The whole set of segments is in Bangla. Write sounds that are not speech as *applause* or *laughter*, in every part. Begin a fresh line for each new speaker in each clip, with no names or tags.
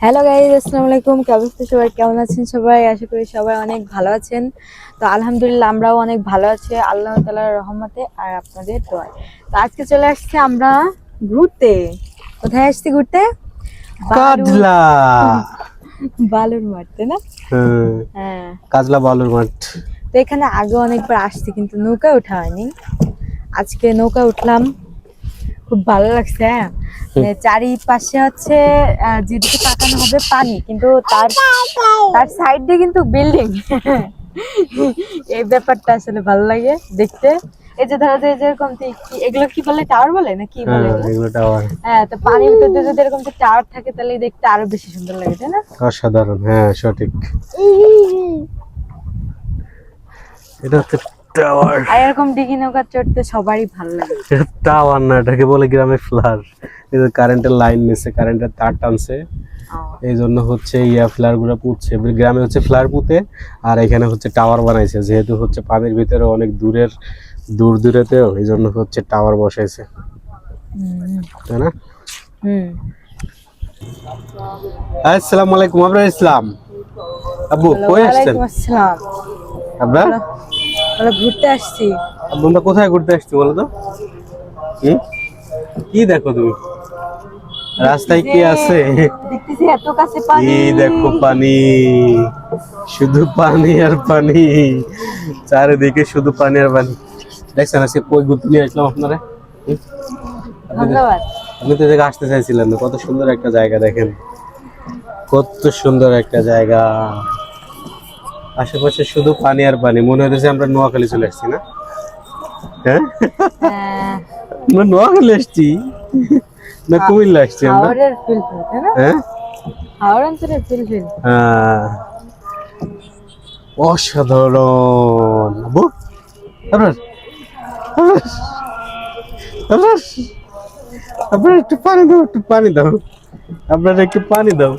হ্যালো গাইজ আসসালামু আলাইকুম। কি অবস্থা সবাই? কেমন আছেন সবাই? আশা করি সবাই অনেক ভালো আছেন। তো আলহামদুলিল্লাহ আমরাও অনেক ভালো আছি। আল্লাহ তালার রহমতে আর আপনাদের দোয়ায়। তো আজকে চলে আসছি আমরা ঘুরতে। কোথায় আসছি ঘুরতে?
কাজলা।
বালুর মাঠ তাই না?
হ্যাঁ,
হ্যাঁ।
কাজলা বালুর মাঠ।
তো এখানে আগে অনেকবার আসছি কিন্তু নৌকা ওঠা হয়নি। আজকে নৌকা উঠলাম। খুব ভালো লাগছে হ্যাঁ? মানে চারিপাশে হচ্ছে আহ, যেদিকে তাকানো হবে পানি কিন্তু তার তার সাইড দিয়ে কিন্তু বিল্ডিং *laughs* এই ব্যাপারটা আসলে ভালো লাগে দেখতে। এই যে ধরো যে যেরকম এগুলো কি বলে টাওয়ার বলে না কি বলে
হ্যাঁ
এগুলো?
এগুলো টাওয়ার
হ্যাঁ তো পানির ভিতর দিয়ে যদি এরকম টাওয়ার থাকে তাহলে দেখতে আরও বেশি সুন্দর লাগে তাই না?
অসাধারণ হ্যাঁ সঠিক। *laughs* এটা হচ্ছে টাওয়ার।
আর এরকম ডিগি নৌকা চড়তে সবারই ভালো লাগে।
টাওয়ার না এটাকে বলে গ্রামে ফ্লার। এই যে কারেন্টের লাইন নিচ্ছে কারেন্টের তার টানছে। এই জন্য হচ্ছে ইয়া ফ্লারগুলো পুঁতছে। গ্রামে হচ্ছে ফ্লার পুঁতে আর এখানে হচ্ছে টাওয়ার বানাইছে। যেহেতু হচ্ছে পানির ভিতরে অনেক দূরের দূর দূরেতেও এই জন্য হচ্ছে টাওয়ার বসাইছে। তাই না?
হুম।
আসসালামু আলাইকুম আপনার ইসলাম। আব্বু কই আসছেন?
আসসালাম।
আপনার
আমরা ঘুরতে আসছি।
আমরা কোথায় ঘুরতে আসছি বলো তো? কি দেখো তুমি? রাস্তায় কি আছে?
দেখতেছি এত কাছে পানি।
দেখো পানি? শুধু পানি আর পানি। চারিদিকে শুধু পানি আর পানি। দেখছেন আজকে কই ঘুরতে নিয়ে আসলাম আপনারা?
ধন্যবাদ।
আপনি তো এদিকে আসতে চাইছিলেন কত সুন্দর একটা জায়গা দেখেন। কত সুন্দর একটা জায়গা। আশেপাশে শুধু পানি আর পানি। মনে হইতেছে আমরা নোয়াখালী চলে আসছি না? হ্যাঁ?
হ্যাঁ,
আমরা নোয়াখালী আসছি। না কুমিল্লা আসছি আমরা। হ্যাঁ? আহ, অসাধারণ। আবু আপনার আপনার একটু পানি দাও একটু পানি দাও। আপনার একটু পানি দাও।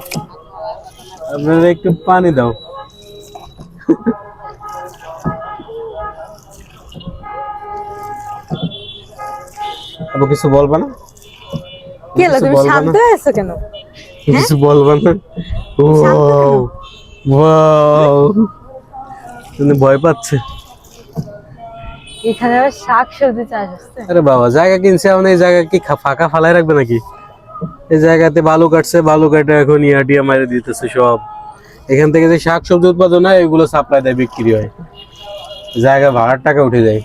আপনার একটু পানি দাও। আবু কিছু বলবা না?
কি হলো তুমি? শান্ত হয়েছো কেন?
কিছু বলবা না? Wow wow. তুমি ভয় পাচ্ছে?
এখানে আবার শাক সবজি চাষ হচ্ছে।
আরে বাবা জায়গা কিনছে এখন এই জায়গা কি ফাঁকা ফালাই রাখবে নাকি? এই জায়গাতে বালু কাটছে বালু কাটে এখন ইয়াটিয়া মারে দিতেছে সব। এখান থেকে যে শাক সবজি উৎপাদন হয় এগুলো সাপ্লাই দেয় বিক্রি হয়। জায়গা ভাড়ার টাকা উঠে যায়।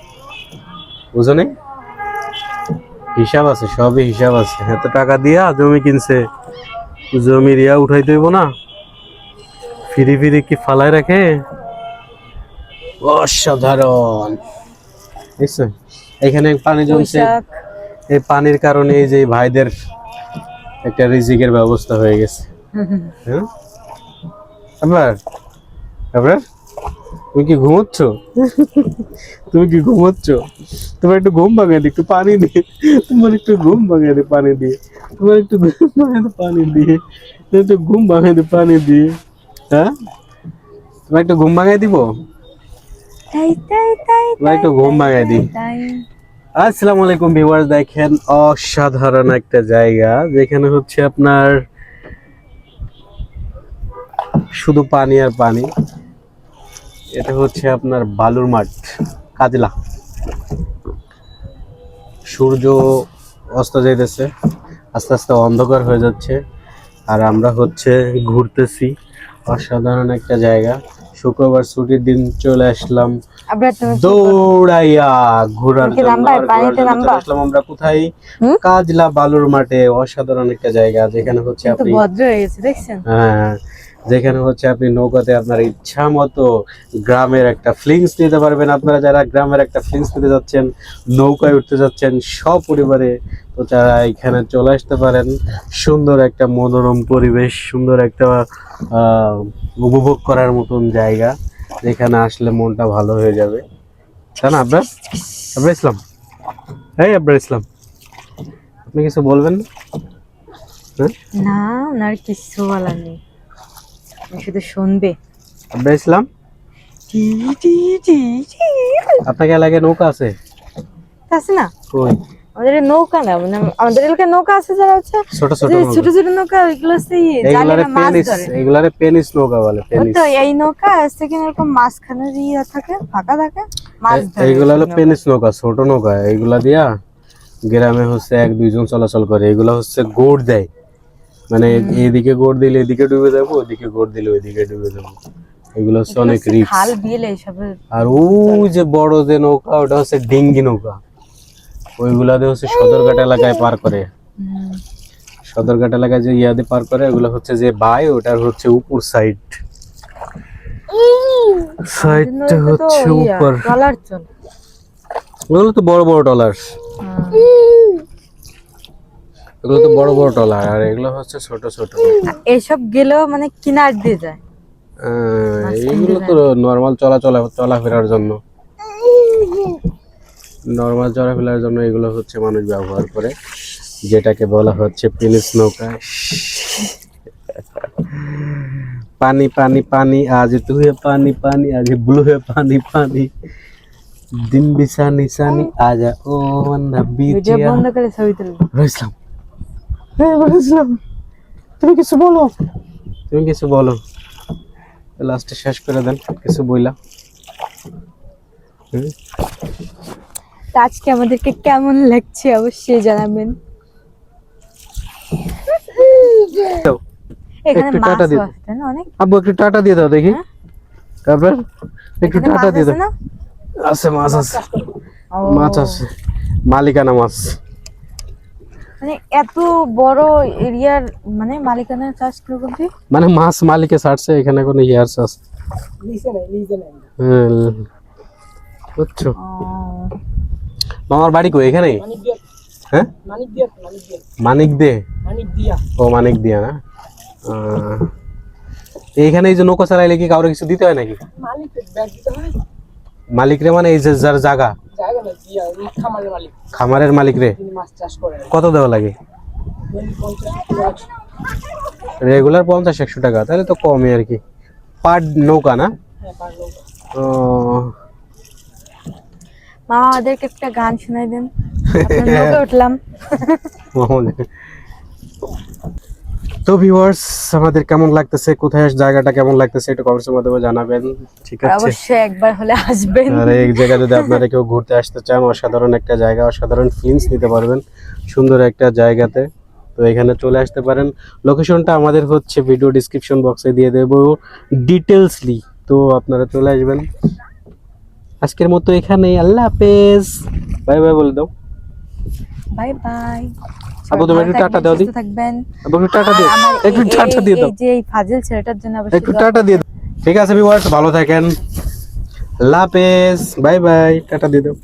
বুঝো নাই হিসাব আছে সবই হিসাব আছে। এত টাকা দিয়া জমি কিনছে জমির ইয়া উঠাই দেব না। ফিরি ফিরি কি ফালাই রাখে? অসাধারণ। দেখছ এখানে পানি জমছে। এই পানির কারণে এই যে ভাইদের একটা রিজিকের ব্যবস্থা হয়ে গেছে। হ্যাঁ? আপনার? আপনার? তুমি কি ঘুমোচ্ছ? তুমি কি ঘুমোচ্ছ? তোমার একটু ঘুম ভাঙে দি একটু পানি দিয়ে তোমার একটু ঘুম ভাঙে দি পানি দিয়ে তোমার একটু ঘুম পানি দিয়ে একটু ঘুম ভাঙে দি পানি দিয়ে হ্যাঁ? তোমার একটু ঘুম ভাঙাই দিব? তোমার একটু ঘুম দিই আসসালামু আলাইকুম ভিউয়ার্স দেখেন অসাধারণ একটা জায়গা যেখানে হচ্ছে আপনার শুধু পানি আর পানি। এটা হচ্ছে আপনার বালুর মাঠ কাজলা। সূর্য অস্ত যাইতেছে আস্তে আস্তে অন্ধকার হয়ে যাচ্ছে। আর আমরা হচ্ছে ঘুরতেছি অসাধারণ একটা জায়গা। শুক্রবার ছুটির দিন চলে আসলাম দৌড়াইয়া ঘোরার জন্য। আসলাম আমরা কোথায়? কাজলা বালুর মাঠে অসাধারণ একটা জায়গা যেখানে হচ্ছে আপনি
ভদ্র হয়ে গেছে দেখছেন?
হ্যাঁ। যেখানে হচ্ছে আপনি নৌকাতে আপনার ইচ্ছা মতো গ্রামের একটা ফিলিংস নিতে পারবেন। আপনারা যারা গ্রামের একটা ফিলিংস নিতে যাচ্ছেন, নৌকায় উঠতে যাচ্ছেন সব পরিবারে তো তারা এখানে চলে আসতে পারেন। সুন্দর একটা মনোরম পরিবেশ, সুন্দর একটা উপভোগ করার মতন জায়গা। যেখানে আসলে মনটা ভালো হয়ে যাবে। তাই না আপনার আপনার ইসলাম? এই আপনার ইসলাম, আপনি কিছু বলবেন? না হ্যাঁ?
না, ওনার কিছু বলার নেই। শুধু শুনবে।
আপনার ইসলাম
টি টি টি টি।
আপনাকে এলাকায় নৌকা আছে?
আছে না?
কই?
আমাদের নৌকা না মানে আমাদের এলাকায় নৌকা আছে যারা হচ্ছে
ছোট ছোট।
ছোট ছোট নৌকা এগুলো ইয়ে, জালে মাছ ধরে।
এগুলারে পেনিস নৌকা বলে পেনিস
তো এই নৌকা আছে কিনা এরকম মাঝখানে ইয়ে থাকে ফাঁকা থাকে মাছ ধরে।
এইগুলা হলো। পেনিস নৌকা ছোট নৌকা। এইগুলা দিয়া গ্রামে হচ্ছে এক দুইজন চলাচল করে। এগুলা হচ্ছে গোড় দেয়। মানে এদিকে গোড় দিলে এদিকে ডুবে যাব ওদিকে গোড় দিলে ওইদিকে ডুবে যাব। এগুলো হচ্ছে অনেক রিক্স
খাল বিল
আর ওই যে বড় যে নৌকা ওটা হচ্ছে ডিঙ্গি নৌকা। ওইগুলাতে হচ্ছে সদরঘাট এলাকায় পার করে। সদরঘাট এলাকায় যে ইয়াদে পার করে ওগুলো হচ্ছে যে বাই ওটার হচ্ছে উপর সাইড সাইডটা হচ্ছে উপর।
ট্রলার চলে।
ওগুলো তো বড় বড় টলার
হুম।
এগুলো তো বড় বড় আর এগুলো হচ্ছে ছোট ছোট।
এসব গেলেও মানে কিনার দিয়ে যায়।
এইগুলো তো নর্মাল চলাচলা চলাফেরার জন্য। নর্মাল চলাফেরার জন্য এগুলো হচ্ছে মানুষ ব্যবহার করে যেটাকে বলা হচ্ছে পিনিস নৌকা। পানি পানি পানি আজ তুহে পানি পানি আজ ব্লু হে পানি পানি। দিন বিসানি সানি আজা ও বন্ধা
করে ছবি তুলবো।
ইসলাম হ্যাঁ তুমি কিছু বলো। তুমি কিছু বলো। লাস্টে শেষ করে দেন কিছু বইলা
আজকে আমাদেরকে কেমন লাগছে অবশ্যই জানাবেন। এখানে
একটু
মাছ
টাটা দিয়ে দাও।
আছে না? অনেক
আব্বু একটু টাটা দিয়ে দাও দেখি। তারপর একটু টাটা দিয়ে দাও। আছে মাছ আছে। মাছ আছে। মালিকানা মাছ।
মানে এত বড় এরিয়ার মানে মালিকানা চাষ করে করবি
মানে মাছ মালিকে ছাড়ছে এখানে কোনো ইয়ার চাষ হ্যাঁ, বুঝছ? মামার বাড়ি কই এখানে? হ্যাঁ? মানিক দে ও মানিক দিয়া না? আহ, এইখানে এই যে নৌকা চালাইলে কি কাউরে কিছু দিতে হয় নাকি? মালিক রে মানে এই যে যার জায়গা। খামারের মালিক। রে? কত দেওয়া লাগে? রেগুলার পঞ্চাশ একশো টাকা তাহলে তো কমই আর কি। পার নৌকা না?
মামা আমাদেরকে একটা গান শোনাই দেন। নৌকা উঠলাম।
তো ভিউয়ার্স আমাদের কেমন লাগতেছে? কোথায় জায়গাটা কেমন লাগতেছে? একটু কমেন্টের মাধ্যমে জানাবেন। ঠিক আছে?
অবশ্যই একবার হলে আসবেন।
আর এই জায়গা যদি আপনারা কেউ ঘুরতে আসতে চান অসাধারণ একটা জায়গা অসাধারণ ফিলিংস নিতে পারবেন সুন্দর একটা জায়গাতে। তো এখানে চলে আসতে পারেন। লোকেশনটা আমাদের হচ্ছে ভিডিও ডিসক্রিপশন বক্সে দিয়ে দেব ডিটেলসলি তো আপনারা চলে আসবেন। আজকের মতো এখানেই। আল্লাহ হাফেজ। বাই বাই বলে দাও।
Bye bye.
আপু, তুমি একটু টাটা দাও দি। আপু, একটু টাটা দিয়ে একটু টাটা দিয়ে দাও।
যে এই ফাজিল ছেলেটার জন্য অবশ্যই
একটু টাটা দিয়ে দাও। ঠিক আছে ভিউয়ার্স ভালো থাকেন। আল্লাহ বাই বাই। টাটা দিয়ে দাও।